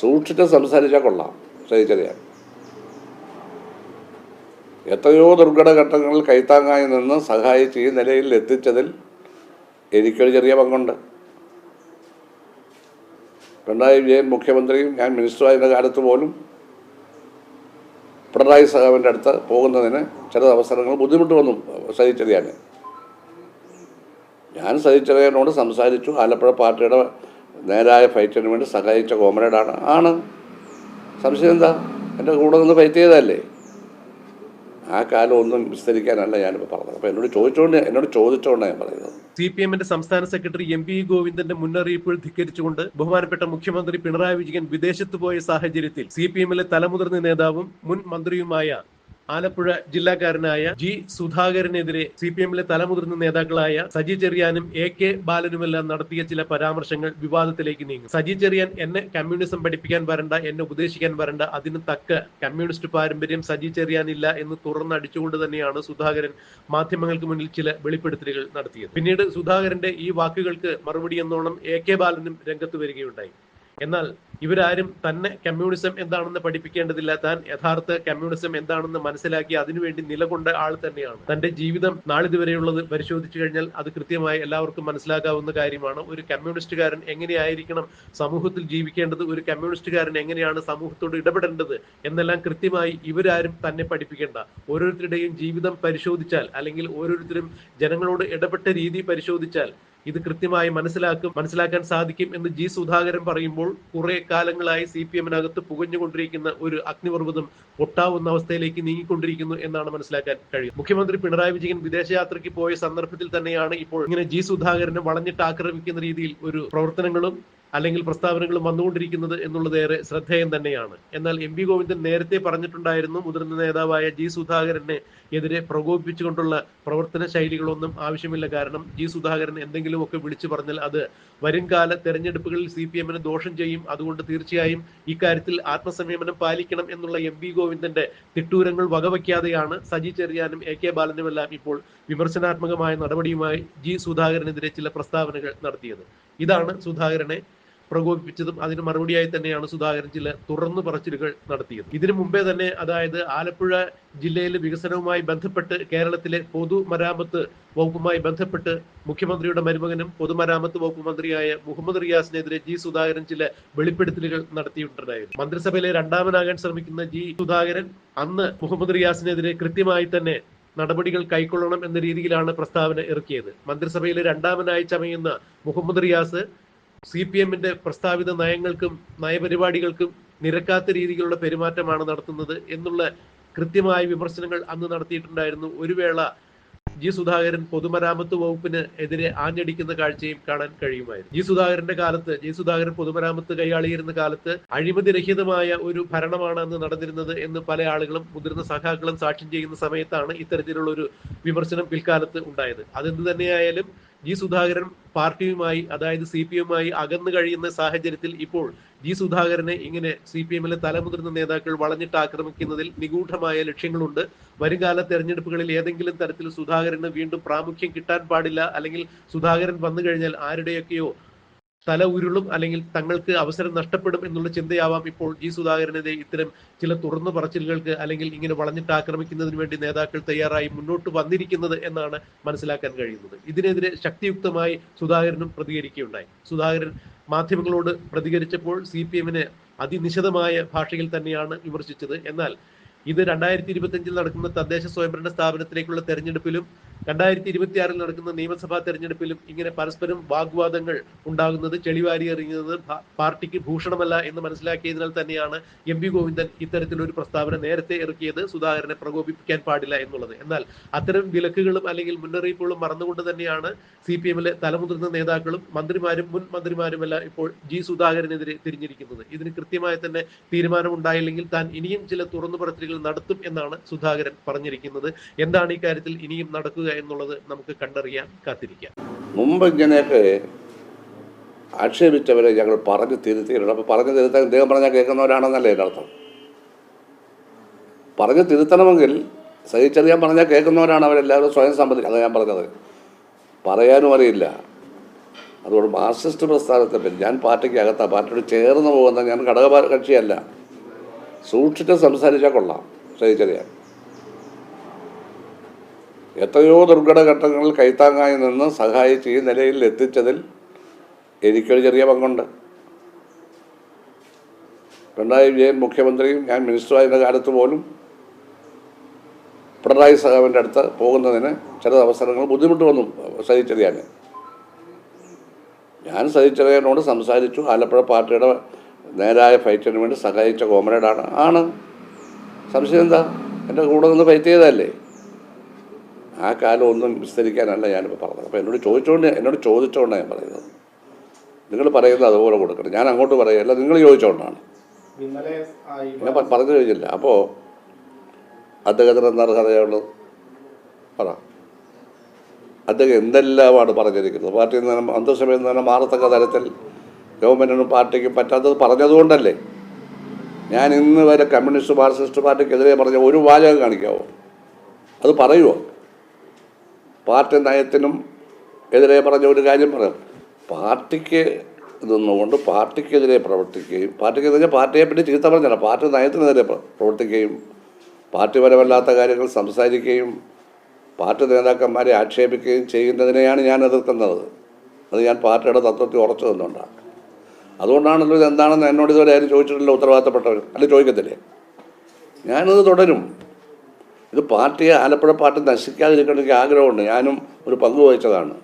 സൂക്ഷിച്ച് സംസാരിച്ചാൽ കൊള്ളാം സഹിച്ചറിയാൻ എത്രയോ ദുർഘട ഘട്ടങ്ങളിൽ കൈത്താങ്ങായി നിന്ന് സഹായിച്ച് ഈ നിലയിൽ എത്തിച്ചതിൽ എനിക്കൊരു ചെറിയ പങ്കുണ്ട്. പിണറായി വിജയൻ മുഖ്യമന്ത്രിയും ഞാൻ മിനിസ്റ്ററായിരുന്ന കാലത്ത് പോലും പിണറായി സഹാവിന്റെ അടുത്ത് പോകുന്നതിന് ചില അവസരങ്ങൾ ബുദ്ധിമുട്ട് വന്നു സഹിച്ചറിയാൻ ഞാൻ സഹിച്ചറിയാനോട് സംസാരിച്ചു ആലപ്പുഴ പാർട്ടിയുടെ നേരായ ഫൈറ്റിന് വേണ്ടി സഹായിച്ച കോമറേഡാണ്. ആണ്. സംശയം എന്താ? എന്റെ കൂടെ നിന്ന് ഫൈറ്റ് ചെയ്തതല്ലേ? ആ കാലം ഒന്നും വിസ്തരിക്കാനല്ല ഞാനിപ്പോൾ പറഞ്ഞത്. അപ്പോൾ എന്നോട് ചോദിച്ചുകൊണ്ട് എന്നോട് ചോദിച്ചുകൊണ്ടാണ് ഞാൻ പറയുന്നത്. സി പി എമ്മിന്റെ സംസ്ഥാന സെക്രട്ടറി എം പി ഗോവിന്ദന്റെ മുന്നറിയിപ്പുകൾ ധിക്കരിച്ചുകൊണ്ട് ബഹുമാനപ്പെട്ട മുഖ്യമന്ത്രി പിണറായി വിജയൻ വിദേശത്ത് പോയ സാഹചര്യത്തിൽ സി പി എമ്മിലെ തലമുതിർന്ന നേതാവും മുൻ മന്ത്രിയുമായ ആലപ്പുഴ ജില്ലാക്കാരനായ ജി സുധാകരനെതിരെ സി പി എമ്മിലെ തലമുതിർന്ന നേതാക്കളായ സജി ചെറിയാനും എ കെ ബാലനുമെല്ലാം നടത്തിയ ചില പരാമർശങ്ങൾ വിവാദത്തിലേക്ക് നീങ്ങും. സജി ചെറിയാൻ എന്നെ കമ്മ്യൂണിസം പഠിപ്പിക്കാൻ വരണ്ട എന്നെ ഉപദേശിക്കാൻ വരണ്ട അതിന് തക്ക കമ്മ്യൂണിസ്റ്റ് പാരമ്പര്യം സജി ചെറിയാനില്ല എന്ന് തുറന്നടിച്ചുകൊണ്ട് തന്നെയാണ് സുധാകരൻ മാധ്യമങ്ങൾക്ക് മുന്നിൽ ചില വെളിപ്പെടുത്തലുകൾ നടത്തിയത്. പിന്നീട് സുധാകരന്റെ ഈ വാക്കുകൾക്ക് മറുപടി എന്നോണം എ കെ ബാലനും രംഗത്ത് വരികയുണ്ടായി. എന്നാൽ ഇവരാരും തന്നെ കമ്മ്യൂണിസം എന്താണെന്ന് പഠിപ്പിക്കേണ്ടതില്ല. താൻ യഥാർത്ഥ കമ്മ്യൂണിസം എന്താണെന്ന് മനസ്സിലാക്കി അതിനുവേണ്ടി നിലകൊണ്ട ആൾ തന്നെയാണ്. തന്റെ ജീവിതം നാളിതുവരെയുള്ളത് പരിശോധിച്ചു കഴിഞ്ഞാൽ അത് കൃത്യമായി എല്ലാവർക്കും മനസ്സിലാക്കാവുന്ന കാര്യമാണ്. ഒരു കമ്മ്യൂണിസ്റ്റുകാരൻ എങ്ങനെയായിരിക്കണം സമൂഹത്തിൽ ജീവിക്കേണ്ടത്? ഒരു കമ്മ്യൂണിസ്റ്റുകാരൻ എങ്ങനെയാണ് സമൂഹത്തോട് ഇടപെടേണ്ടത്? എന്നെല്ലാം കൃത്യമായി ഇവരാരും തന്നെ പഠിപ്പിക്കേണ്ട. ഓരോരുത്തരുടെയും ജീവിതം പരിശോധിച്ചാൽ അല്ലെങ്കിൽ ഓരോരുത്തരും ജനങ്ങളോട് ഇടപെട്ട രീതി പരിശോധിച്ചാൽ ഇത് കൃത്യമായി മനസ്സിലാക്കും മനസ്സിലാക്കാൻ സാധിക്കും എന്ന് ജി സുധാകരൻ പറയുമ്പോൾ കുറെ കാലങ്ങളായി സി പി എമ്മിനകത്ത് പുകഞ്ഞുകൊണ്ടിരിക്കുന്ന ഒരു അഗ്നിപർവതം പൊട്ടാവുന്ന അവസ്ഥയിലേക്ക് നീങ്ങിക്കൊണ്ടിരിക്കുന്നു എന്നാണ് മനസ്സിലാക്കാൻ കഴിയും മുഖ്യമന്ത്രി പിണറായി വിജയൻ വിദേശയാത്രയ്ക്ക് പോയ സന്ദർഭത്തിൽ തന്നെയാണ് ഇപ്പോൾ ഇങ്ങനെ ജി സുധാകരനെ വളഞ്ഞിട്ട് ആക്രമിക്കുന്ന രീതിയിൽ ഒരു പ്രവർത്തനങ്ങളും അല്ലെങ്കിൽ പ്രസ്താവനകളും വന്നുകൊണ്ടിരിക്കുന്നത് എന്നുള്ളത് ഏറെ ശ്രദ്ധേയം തന്നെയാണ്. എന്നാൽ എം വി ഗോവിന്ദൻ നേരത്തെ പറഞ്ഞിട്ടുണ്ടായിരുന്നു മുതിർന്ന നേതാവായ ജി സുധാകരനെ എതിരെ പ്രകോപിപ്പിച്ചുകൊണ്ടുള്ള പ്രവർത്തന ശൈലികളൊന്നും ആവശ്യമില്ല. കാരണം ജി സുധാകരൻ എന്തെങ്കിലുമൊക്കെ വിളിച്ചു പറഞ്ഞാൽ അത് വരുംകാല തെരഞ്ഞെടുപ്പുകളിൽ സി പി എമ്മിന് ദോഷം ചെയ്യും. അതുകൊണ്ട് തീർച്ചയായും ഇക്കാര്യത്തിൽ ആത്മസംയമനം പാലിക്കണം എന്നുള്ള എം വി ഗോവിന്ദന്റെ തിട്ടൂരങ്ങൾ വകവയ്ക്കാതെയാണ് സജി ചെറിയാനും എ കെ ബാലനുമെല്ലാം ഇപ്പോൾ വിമർശനാത്മകമായ നടപടിയുമായി ജി സുധാകരനെതിരെ ചില പ്രസ്താവനകൾ നടത്തിയത്. ഇതാണ് സുധാകരനെ പ്രകോപിപ്പിച്ചതും അതിന് മറുപടിയായി തന്നെയാണ് സുധാകരൻ ചില തുറന്നു പറച്ചിലുകൾ നടത്തിയത്. ഇതിനു മുമ്പേ തന്നെ അതായത് ആലപ്പുഴ ജില്ലയിലെ വികസനവുമായി ബന്ധപ്പെട്ട് കേരളത്തിലെ പൊതുമരാമത്ത് വകുപ്പുമായി ബന്ധപ്പെട്ട് മുഖ്യമന്ത്രിയുടെ മരുമകനും പൊതുമരാമത്ത് വകുപ്പ് മന്ത്രിയായ മുഹമ്മദ് റിയാസിനെതിരെ ജി സുധാകരൻ ചില വെളിപ്പെടുത്തലുകൾ നടത്തിയിട്ടുണ്ടായിരുന്നു. മന്ത്രിസഭയിലെ രണ്ടാമനാകാൻ ശ്രമിക്കുന്ന ജി സുധാകരൻ അന്ന് മുഹമ്മദ് റിയാസിനെതിരെ കൃത്യമായി തന്നെ നടപടികൾ കൈക്കൊള്ളണം എന്ന രീതിയിലാണ് പ്രസ്താവന ഇറക്കിയത്. മന്ത്രിസഭയിലെ രണ്ടാമനായി ചമയുന്ന മുഹമ്മദ് റിയാസ് സി പി എമ്മിന്റെ പ്രസ്താവിത നയങ്ങൾക്കും നയപരിപാടികൾക്കും നിരക്കാത്ത രീതിയിലുള്ള പെരുമാറ്റമാണ് നടത്തുന്നത് എന്നുള്ള കൃത്യമായ വിമർശനങ്ങൾ അന്ന് നടത്തിയിട്ടുണ്ടായിരുന്നു. ഒരു വേള ജി സുധാകരൻ പൊതുമരാമത്ത് വകുപ്പിന് എതിരെ ആഞ്ഞടിക്കുന്ന കാഴ്ചയും കാണാൻ കഴിയുമായിരുന്നു. ജി സുധാകരന്റെ കാലത്ത് ജി സുധാകരൻ പൊതുമരാമത്ത് കൈയാളിയിരുന്ന കാലത്ത് അഴിമതി രഹിതമായ ഒരു ഭരണമാണ് അന്ന് നടന്നിരുന്നത് എന്ന് പല ആളുകളും മുതിർന്ന സഖാക്കളും സാക്ഷ്യം ചെയ്യുന്ന സമയത്താണ് ഇത്തരത്തിലുള്ള ഒരു വിമർശനം പിൽക്കാലത്ത് ഉണ്ടായത്. അതെന്ത് തന്നെയായാലും ജി സുധാകരൻ പാർട്ടിയുമായി അതായത് സി പി എമ്മുമായി അകന്നു കഴിയുന്ന സാഹചര്യത്തിൽ ഇപ്പോൾ ജി സുധാകരനെ ഇങ്ങനെ സി പി എമ്മിലെ തലമുതിർന്ന നേതാക്കൾ വളഞ്ഞിട്ട് ആക്രമിക്കുന്നതിൽ നിഗൂഢമായ ലക്ഷ്യങ്ങളുണ്ട്. വരുംകാല തെരഞ്ഞെടുപ്പുകളിൽ ഏതെങ്കിലും തരത്തിൽ സുധാകരന് വീണ്ടും പ്രാമുഖ്യം കിട്ടാൻ പാടില്ല. അല്ലെങ്കിൽ സുധാകരൻ വന്നു കഴിഞ്ഞാൽ ആരുടെയൊക്കെയോ തല ഉരുളും അല്ലെങ്കിൽ തങ്ങൾക്ക് അവസരം നഷ്ടപ്പെടും എന്നുള്ള ചിന്തയാവാം ഇപ്പോൾ ജി സുധാകരനെതിരെ ഇത്തരം ചില തുറന്നു പറച്ചിലുകൾക്ക് അല്ലെങ്കിൽ ഇങ്ങനെ വളഞ്ഞിട്ട് ആക്രമിക്കുന്നതിന് വേണ്ടി നേതാക്കൾ തയ്യാറായി മുന്നോട്ട് വന്നിരിക്കുന്നത് എന്നാണ് മനസ്സിലാക്കാൻ കഴിയുന്നത്. ഇതിനെതിരെ ശക്തിയുക്തമായി സുധാകരനും പ്രതികരിക്കുകയുണ്ടായി. സുധാകരൻ മാധ്യമങ്ങളോട് പ്രതികരിച്ചപ്പോൾ സി പി എമ്മിനെ അതിനിശിതമായ ഭാഷയിൽ തന്നെയാണ് വിമർശിച്ചത്. എന്നാൽ ഇത് രണ്ടായിരത്തി ഇരുപത്തിയഞ്ചിൽ നടക്കുന്ന തദ്ദേശ സ്വയംഭരണ സ്ഥാപനത്തിലേക്കുള്ള തെരഞ്ഞെടുപ്പിലും രണ്ടായിരത്തി ഇരുപത്തിയാറിൽ നടക്കുന്ന നിയമസഭാ തെരഞ്ഞെടുപ്പിലും ഇങ്ങനെ പരസ്പരം വാഗ്വാദങ്ങൾ ഉണ്ടാകുന്നത് ചെളിവാരി എറിയുന്നത് പാർട്ടിക്ക് ഭൂഷണമല്ല എന്ന് മനസ്സിലാക്കിയതിനാൽ തന്നെയാണ് എം പി ഗോവിന്ദൻ ഇത്തരത്തിലൊരു പ്രസ്താവന നേരത്തെ ഇറക്കിയത് സുധാകരനെ പ്രകോപിപ്പിക്കാൻ പാടില്ല എന്നുള്ളത്. എന്നാൽ അത്തരം വിലക്കുകളും അല്ലെങ്കിൽ മുന്നറിയിപ്പുകളും മറന്നുകൊണ്ട് തന്നെയാണ് സി പി എമ്മിലെ തലമുതിർന്ന നേതാക്കളും മന്ത്രിമാരും മുൻ മന്ത്രിമാരുമെല്ലാം ഇപ്പോൾ ജി സുധാകരനെതിരെ തിരിഞ്ഞിരിക്കുന്നത്. ഇതിന് കൃത്യമായി തന്നെ തീരുമാനമുണ്ടായില്ലെങ്കിൽ താൻ ഇനിയും ചില തുറന്നു നടത്തും എന്നാണ് സുധാകരൻ പറഞ്ഞിരിക്കുന്നത്. എന്താണ് ഈ കാര്യത്തിൽ ഇനിയും നടക്കുക എന്നുള്ളത് നമുക്ക് കണ്ടറിയാൻ കാത്തിരിക്കാം. മുമ്പ് ഇങ്ങനെയൊക്കെ ആക്ഷേപിച്ചവരെ ഞങ്ങൾ പറഞ്ഞ് തിരുത്തിയിട്ടുണ്ട്. അപ്പോൾ പറഞ്ഞ് തിരുത്താൻ ഇദ്ദേഹം പറഞ്ഞാൽ കേൾക്കുന്നവരാണെന്നല്ലേ എന്റെ അർത്ഥം? പറഞ്ഞു തിരുത്തണമെങ്കിൽ സഹിച്ചറിയാൻ പറഞ്ഞാൽ കേൾക്കുന്നവരാണ് അവരെല്ലാവരും സ്വയം സമ്മതി അതാണ് ഞാൻ പറഞ്ഞത്. പറയാനും അറിയില്ല. അതുകൊണ്ട് മാർസിസ്റ്റ് പ്രസ്ഥാനത്തെ പറ്റി ഞാൻ പാർട്ടിക്ക് അകത്താ. പാർട്ടിയോട് ചേർന്ന് പോകുന്ന ഞാൻ ഘടക കക്ഷിയല്ല. സൂക്ഷിച്ച് സംസാരിച്ചാൽ കൊള്ളാം. ശ്രദ്ധിച്ചറിയാൻ എത്രയോ ദുർഘട ഘട്ടങ്ങളിൽ കൈത്താങ്ങായി നിന്ന് സഹായിച്ച് ഈ നിലയിൽ എത്തിച്ചതിൽ എനിക്കൊരു ചെറിയ പങ്കുണ്ട്. പിണറായി വിജയൻ മുഖ്യമന്ത്രിയും ഞാൻ മിനിസ്റ്ററായിരുന്ന കാലത്ത് പോലും പിണറായി സഹാവിന്റെ അടുത്ത് പോകുന്നതിന് ചില അവസരങ്ങൾ ബുദ്ധിമുട്ട് വന്നു സഹിച്ചറിയാൻ. ഞാൻ സഹിച്ചറിയാനോട് സംസാരിച്ചു. ആലപ്പുഴ പാർട്ടിയുടെ നേരായ ഫൈറ്റിന് വേണ്ടി സഹായിച്ച കോമറേഡാണ് ആണ്. സംശയം എന്താ? എന്റെ കൂടെ നിന്ന് ഫൈറ്റ് ചെയ്തതല്ലേ? ആ കാലം ഒന്നും വിസ്തരിക്കാനല്ല ഞാനിപ്പോൾ പറഞ്ഞത്. അപ്പോൾ എന്നോട് ചോദിച്ചുകൊണ്ട് എന്നോട് ചോദിച്ചുകൊണ്ടാണ് ഞാൻ പറയുന്നത്. നിങ്ങൾ പറയുന്നത് അതുപോലെ കൊടുക്കണം. ഞാൻ അങ്ങോട്ട് പറയുകയല്ല നിങ്ങൾ ചോദിച്ചുകൊണ്ടാണ് ഞാൻ പറഞ്ഞു കഴിഞ്ഞില്ല. അപ്പോൾ അദ്ദേഹത്തിന് എന്താ അർഹതയുള്ളത് പറ. അദ്ദേഹം എന്തെല്ലാമാണ് പറഞ്ഞിരിക്കുന്നത്? പാർട്ടിയിൽ നിന്ന് അന്തസ്സമയം തന്നെ മാറത്തക്ക തരത്തിൽ ഗവൺമെന്റിനും പാർട്ടിക്കും പറ്റാത്തത് പറഞ്ഞതുകൊണ്ടല്ലേ? ഞാൻ ഇന്ന് വരെ കമ്മ്യൂണിസ്റ്റ് മാർക്സിസ്റ്റ് പാർട്ടിക്കെതിരെ പറഞ്ഞ ഒരു വാചകം കാണിക്കാവോ? അത് പറയുമോ പാർട്ടി നയത്തിനും എതിരെ പറഞ്ഞ ഒരു കാര്യം പറയാം. പാർട്ടിക്ക് നിന്നുകൊണ്ട് പാർട്ടിക്കെതിരെ പ്രവർത്തിക്കുകയും പാർട്ടിക്ക് എന്ന് പാർട്ടിയെ പറ്റി ചീത്ത പറഞ്ഞല്ല പാർട്ടി നയത്തിനെതിരെ പ്ര- പ്രവർത്തിക്കുകയും പാർട്ടിപരമല്ലാത്ത കാര്യങ്ങൾ സംസാരിക്കുകയും പാർട്ടി നേതാക്കന്മാരെ ആക്ഷേപിക്കുകയും ചെയ്യുന്നതിനെയാണ് ഞാൻ എതിർക്കുന്നത്. അത് ഞാൻ പാർട്ടിയുടെ തത്വത്തിൽ ഉറച്ചു നിന്നുകൊണ്ടാണ്. അതുകൊണ്ടാണല്ലോ ഇത് എന്താണെന്ന് എന്നോട് ഇതുവരെ ആരും ചോദിച്ചിട്ടില്ല ഉത്തരവാദിത്തപ്പെട്ടവർ. അല്ല ചോദിക്കത്തില്ലേ? ഞാനത് തുടരും. ഇത് പാർട്ടിയെ ആലപ്പുഴ പാർട്ടി നശിക്കാതിരിക്കേണ്ട എനിക്ക് ആഗ്രഹമുണ്ട്. ഞാനും ഒരു പങ്ക് വഹിച്ചതാണ്.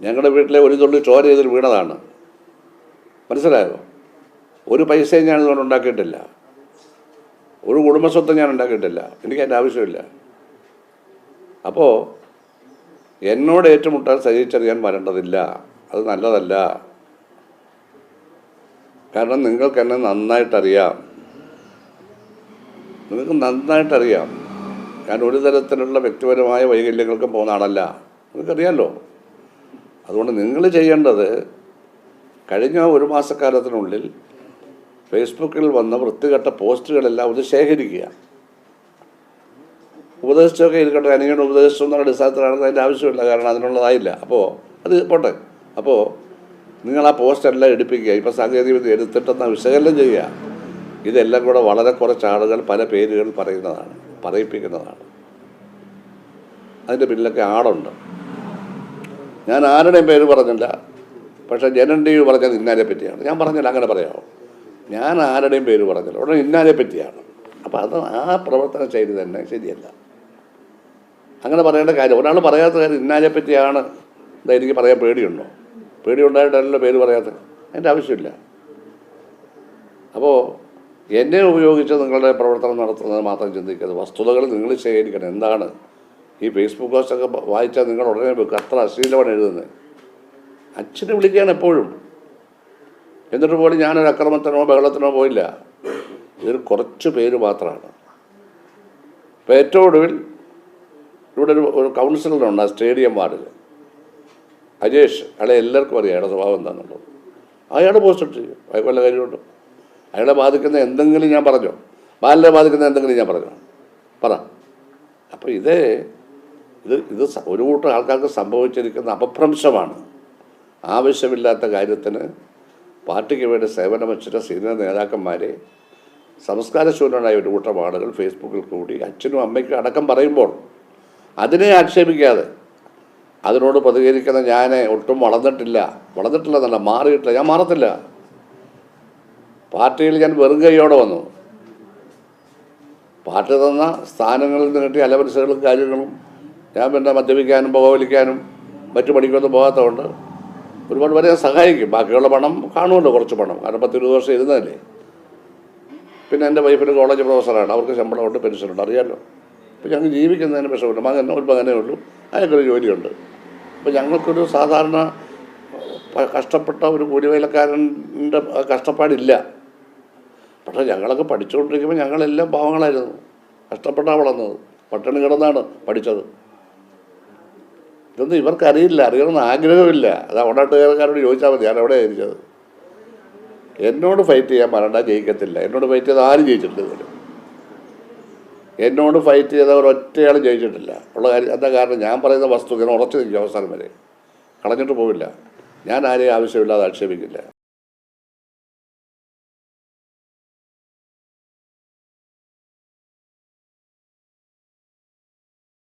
ഞങ്ങളുടെ വീട്ടിലെ ഒരു തുള്ളി ചോര ഇതിൽ വീണതാണ്. മനസ്സിലായോ? ഒരു പൈസയും ഞാൻ ഇതുകൊണ്ട് ഉണ്ടാക്കിയിട്ടില്ല. ഒരു കുടുംബസ്വത്തും ഞാൻ ഉണ്ടാക്കിയിട്ടില്ല. എനിക്ക് അതിന്റെ ആവശ്യമില്ല. അപ്പോൾ എന്നോട് ഏറ്റുമുട്ടാൻ സഹിച്ചറിയാൻ വരേണ്ടതില്ല. അത് നല്ലതല്ല. കാരണം നിങ്ങൾക്ക് എന്നെ നന്നായിട്ടറിയാം. നിങ്ങൾക്ക് നന്നായിട്ടറിയാം. ഞാൻ ഒരു തരത്തിലുള്ള വ്യക്തിപരമായ വൈകല്യങ്ങൾക്കും പോകുന്ന ആളല്ല. നിങ്ങൾക്കറിയാമല്ലോ അതുകൊണ്ട് നിങ്ങൾ ചെയ്യേണ്ടത് കഴിഞ്ഞ ഒരു മാസക്കാലത്തിനുള്ളിൽ ഫേസ്ബുക്കിൽ വന്ന വൃത്തികെട്ട പോസ്റ്റുകളെല്ലാം ഒന്ന് ശേഖരിക്കുക. ഉപദേശിച്ചൊക്കെ ഇരിക്കട്ടെ. അനുഗണ ഉപദേശം എന്നുള്ള അടിസ്ഥാനത്തിലാണെന്ന് അതിന്റെ ആവശ്യമില്ല. കാരണം അതിനുള്ളതായില്ല. അപ്പോൾ അത് പോട്ടെ. അപ്പോൾ നിങ്ങൾ ആ പോസ്റ്റ് എല്ലാം എടുപ്പിക്കുക. ഇപ്പോൾ സാങ്കേതികവിദ്യ എടുത്തിട്ടെന്ന് വിശകലനം ചെയ്യുക. ഇതെല്ലാം കൂടെ വളരെ കുറച്ച് ആളുകൾ പല പേരുകൾ പറയുന്നതാണ്. പറയിപ്പിക്കുന്നതാണ് അതിന്റെ പിന്നിലൊക്കെ ആളുണ്ട് ഞാൻ ആരുടെയും പേര് പറഞ്ഞില്ല. പക്ഷേ ജനൻ പറഞ്ഞത് ഇന്നാലെ പറ്റിയാണ്. ഞാൻ പറഞ്ഞില്ല അങ്ങനെ പറയാമോ ഞാൻ ആരുടെയും പേര് പറഞ്ഞില്ല. ഉടനെ ഇന്നാലെ പറ്റിയാണ്. അപ്പോൾ അത് ആ പ്രവർത്തന ശൈലി തന്നെ ശരിയല്ല. അങ്ങനെ പറയേണ്ട കാര്യം ഒരാൾ പറയാത്ത കാര്യം ഇന്നാലെ പറ്റിയാണ്. എനിക്ക് പറയാൻ പേടിയുണ്ടോ? പേടിയുണ്ടായിട്ടല്ലോ പേര് പറയാത്തത്. അതിന്റെ ആവശ്യമില്ല. അപ്പോൾ എന്നെ ഉപയോഗിച്ച് നിങ്ങളുടെ പ്രവർത്തനം നടത്തുന്നത് മാത്രം ചിന്തിക്കരുത്. വസ്തുതകൾ നിങ്ങൾ ശേഖരിക്കണം. എന്താണ്? ഈ ഫേസ്ബുക്ക് പോസ്റ്റൊക്കെ വായിച്ചാൽ നിങ്ങൾ ഉടനെ വെക്കും. അത്ര അശ്ലീലമാണ് എഴുതുന്നത്. അച്ഛനെ വിളിക്കുകയാണ് എപ്പോഴും. എന്നിട്ട് പോലും ഞാനൊരു അക്രമത്തിനോ ബഹളത്തിനോ പോയില്ല. ഇതിൽ കുറച്ച് പേര് മാത്രമാണ്. ഇപ്പം ഏറ്റവും ഒടുവിൽ ഇവിടെ ഒരു ഒരു കൗൺസിലറുണ്ട് ആ സ്റ്റേഡിയം വാർഡിൽ. അജേഷ്. അയാളെ എല്ലാവർക്കും അറിയാം. അയാളുടെ സ്വഭാവം എന്താണെന്നുള്ളത്. അയാൾ പോസ്റ്റ് ചെയ്യും. അയാൾക്ക് വല്ല കാര്യമുണ്ട്? അയാളെ ബാധിക്കുന്ന എന്തെങ്കിലും ഞാൻ പറഞ്ഞോ? ബാലനെ ബാധിക്കുന്ന എന്തെങ്കിലും ഞാൻ പറഞ്ഞോ? പറ. അപ്പോൾ ഇത് ഇത് ഇത് ഒരു കൂട്ടം ആൾക്കാർക്ക് സംഭവിച്ചിരിക്കുന്ന അപഭ്രംശമാണ്. ആവശ്യമില്ലാത്ത കാര്യത്തിന് പാർട്ടിക്ക് വേണ്ടി സേവനം വെച്ചിട്ട് സീനിയർ നേതാക്കന്മാരെ സംസ്കാരശൂന്യനായ ഒരു കൂട്ടം ആളുകൾ ഫേസ്ബുക്കിൽ കൂടി അച്ഛനും അമ്മയ്ക്കും അടക്കം പറയുമ്പോൾ അതിനെ ആക്ഷേപിക്കാതെ അതിനോട് പ്രതികരിക്കുന്ന ഞാൻ ഒട്ടും വളർന്നിട്ടില്ല. വളർന്നിട്ടില്ല എന്നല്ല മാറിയിട്ടില്ല. ഞാൻ മാറത്തില്ല. പാർട്ടിയിൽ ഞാൻ വെറും കൈയോടെ വന്നു. പാർട്ടി തന്ന സ്ഥാനങ്ങളിൽ നിന്ന് കിട്ടിയ അലവൻസുകളും കാര്യങ്ങളും ഞാൻ പിന്നെ മദ്യപിക്കാനും പുകവലിക്കാനും മറ്റു പണിക്കൊന്നും പോകാത്തതുകൊണ്ട് ഒരുപാട് പേരെ ഞാൻ സഹായിക്കും. ബാക്കിയുള്ള പണം കാണുമല്ലോ കുറച്ച് പണം. കാരണം പത്ത് ഇരുപത് വർഷം ഇരുന്നതല്ലേ. പിന്നെ എന്റെ വൈഫിന് കോളേജ് പ്രൊഫസറാണ് അവർക്ക് ശമ്പളമുണ്ട് പെൻഷനുണ്ട് അറിയാമല്ലോ അപ്പോൾ ഞങ്ങൾ ജീവിക്കുന്നതിന് വിഷമില്ല മകൻ ഒരു മകനേ ഉള്ളൂ. അയാൾക്കൊരു ജോലിയുണ്ട്. അപ്പോൾ ഞങ്ങൾക്കൊരു സാധാരണ കഷ്ടപ്പെട്ട ഒരു കൂലിവേലക്കാരന്റെ കഷ്ടപ്പാടില്ല. പക്ഷേ ഞങ്ങളൊക്കെ പഠിച്ചുകൊണ്ടിരിക്കുമ്പോൾ ഞങ്ങളെല്ലാം പാവങ്ങളായിരുന്നു. കഷ്ടപ്പെട്ടാണ് വളർന്നത്. പട്ടിണി കിടന്നാണ് പഠിച്ചത്. ഇതൊന്നും ഇവർക്കറിയില്ല. അറിയണമെന്ന് ആഗ്രഹമില്ല. അത് അവിടാട്ടുകാരക്കാരോട് ചോദിച്ചാൽ മതി. ഞാൻ എവിടെ ജനിച്ചത്? എന്നോട് ഫൈറ്റ് ചെയ്യാൻ പറയണ്ട ജയിക്കത്തില്ല. എന്നോട് ഫൈറ്റ് ചെയ്ത് ആരും ജയിച്ചിട്ടില്ല എന്നോട് ഫൈറ്റ് ചെയ്തവർ ഒറ്റയാളും ജയിച്ചിട്ടില്ല. ഉള്ള കാര്യം എന്താ കാരണം? ഞാൻ പറയുന്ന വസ്തു ഇങ്ങനെ ഉറച്ചു നിൽക്കും അവസാനം വരെ. കളഞ്ഞിട്ട് പോവില്ല. ഞാൻ ആരെയും ആവശ്യമില്ലാതെ ആക്ഷേപിക്കില്ല.